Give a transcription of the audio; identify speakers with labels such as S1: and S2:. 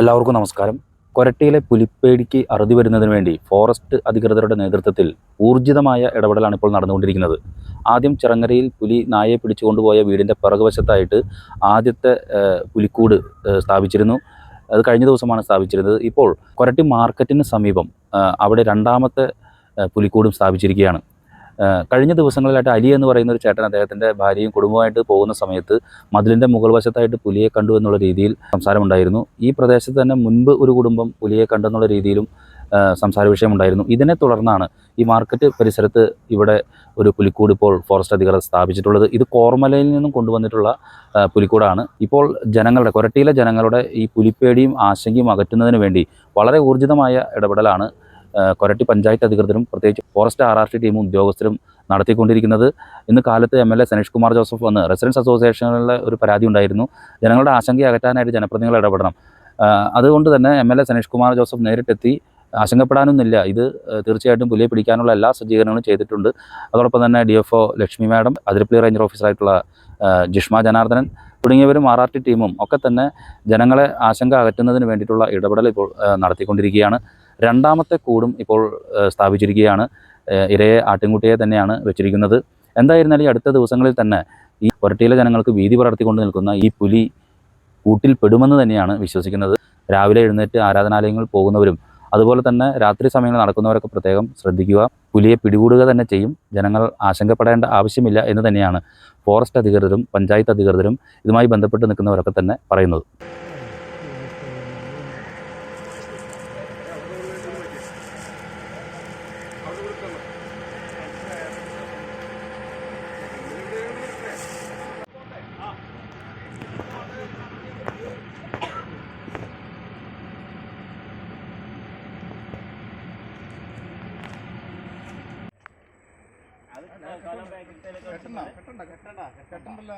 S1: എല്ലാവർക്കും നമസ്കാരം. കൊരട്ടിയിലെ പുലിപ്പേടിക്ക് അറുതി വരുന്നതിന് വേണ്ടി ഫോറസ്റ്റ് അധികൃതരുടെ നേതൃത്വത്തിൽ ഊർജിതമായ ഇടപെടലാണ് ഇപ്പോൾ നടന്നുകൊണ്ടിരിക്കുന്നത്. ആദ്യം ചിറങ്ങരയിൽ പുലി നായയെ പിടിച്ചുകൊണ്ടുപോയ വീടിന്റെ പിറകുവശത്തായിട്ട് ആദ്യത്തെ പുലിക്കൂട് സ്ഥാപിച്ചിരുന്നു. അത് കഴിഞ്ഞ ദിവസമാണ് സ്ഥാപിച്ചിരുന്നത്. ഇപ്പോൾ കൊരട്ടി മാർക്കറ്റിന് സമീപം അവിടെ രണ്ടാമത്തെ പുലിക്കൂടും സ്ഥാപിച്ചിരിക്കുകയാണ്. കഴിഞ്ഞ ദിവസങ്ങളിലായിട്ട് അലി എന്ന് പറയുന്ന ഒരു ചേട്ടൻ അദ്ദേഹത്തിന്റെ ഭാര്യയും കുടുംബമായിട്ട് പോകുന്ന സമയത്ത് മതിലിന്റെ മുകൾ വശത്തായിട്ട് പുലിയെ കണ്ടു എന്നുള്ള രീതിയിൽ സംസാരമുണ്ടായിരുന്നു. ഈ പ്രദേശത്ത് തന്നെ മുൻപ് ഒരു കുടുംബം പുലിയെ കണ്ടെന്നുള്ള രീതിയിലും സംസാര വിഷയമുണ്ടായിരുന്നു ഇതിനെ തുടർന്നാണ് ഈ മാർക്കറ്റ് പരിസരത്ത് ഇവിടെ ഒരു പുലിക്കൂട് ഇപ്പോൾ ഫോറസ്റ്റ് അധികൃതർ സ്ഥാപിച്ചിട്ടുള്ളത്. ഇത് കോർമലയിൽ നിന്നും കൊണ്ടുവന്നിട്ടുള്ള പുലിക്കൂടാണ്. ഇപ്പോൾ ജനങ്ങളുടെ കൊരട്ടിയിലെ ജനങ്ങളുടെ ഈ പുലിപ്പേടിയും ആശങ്കയും അകറ്റുന്നതിന് വേണ്ടി വളരെ ഊർജിതമായ ഇടപെടലാണ് കൊരട്ടി പഞ്ചായത്ത് അധികൃതരും പ്രത്യേകിച്ച് ഫോറസ്റ്റ് ആർ ആർ ടി ടീമും ഉദ്യോഗസ്ഥരും നടത്തിക്കൊണ്ടിരിക്കുന്നത്. ഇന്ന് കാലത്ത് M L A Saneesh Kumar Joseph വന്ന് റെസിഡൻസ് അസോസിയേഷനിലെ ഒരു പരാതി ഉണ്ടായിരുന്നു. ജനങ്ങളുടെ ആശങ്ക അകറ്റാനായിട്ട് ജനപ്രതിനിധികൾ ഇടപെടണം. അതുകൊണ്ട് തന്നെ M L A Saneesh Kumar Joseph നേരിട്ടെത്തി. ആശങ്കപ്പെടാനൊന്നുമില്ല. ഇത് തീർച്ചയായിട്ടും പുലിയെ പിടിക്കാനുള്ള എല്ലാ സജ്ജീകരണങ്ങളും ചെയ്തിട്ടുണ്ട്. അതോടൊപ്പം തന്നെ D F O Lakshmi madam Athirappilly ranger ഓഫീസറായിട്ടുള്ള Jishma Janardhanan തുടങ്ങിയവരും ആർ ആർ ടി ടീമും ഒക്കെ തന്നെ ജനങ്ങളെ ആശങ്ക അകറ്റുന്നതിന് വേണ്ടിയിട്ടുള്ള ഇടപെടൽ ഇപ്പോൾ നടത്തിക്കൊണ്ടിരിക്കുകയാണ്. രണ്ടാമത്തെ കൂടും ഇപ്പോൾ സ്ഥാപിച്ചിരിക്കുകയാണ്. ഇരയെ ആട്ടിൻകുട്ടിയെ തന്നെയാണ് വെച്ചിരിക്കുന്നത്. എന്തായിരുന്നാലും ഈ അടുത്ത ദിവസങ്ങളിൽ തന്നെ ഈ പുരട്ടിയിലെ ജനങ്ങൾക്ക് ഭീതി പടർത്തിക്കൊണ്ട് നിൽക്കുന്ന ഈ പുലി കൂട്ടിൽ പെടുമെന്ന് തന്നെയാണ് വിശ്വസിക്കുന്നത്. രാവിലെ എഴുന്നേറ്റ് ആരാധനാലയങ്ങളിൽ പോകുന്നവരും അതുപോലെ തന്നെ രാത്രി സമയങ്ങളിൽ നടക്കുന്നവരൊക്കെ പ്രത്യേകം ശ്രദ്ധിക്കുക. പുലിയെ പിടികൂടുക തന്നെ ചെയ്യും. ജനങ്ങൾ ആശങ്കപ്പെടേണ്ട ആവശ്യമില്ല എന്ന് തന്നെയാണ് ഫോറസ്റ്റ് അധികൃതരും പഞ്ചായത്ത് അധികൃതരും ഇതുമായി ബന്ധപ്പെട്ട് നിൽക്കുന്നവരൊക്കെ തന്നെ പറയുന്നത്. കെട്ടണ്ട കെട്ടണ്ട കെട്ടണ്ട കെട്ടണ്ടല്ലോ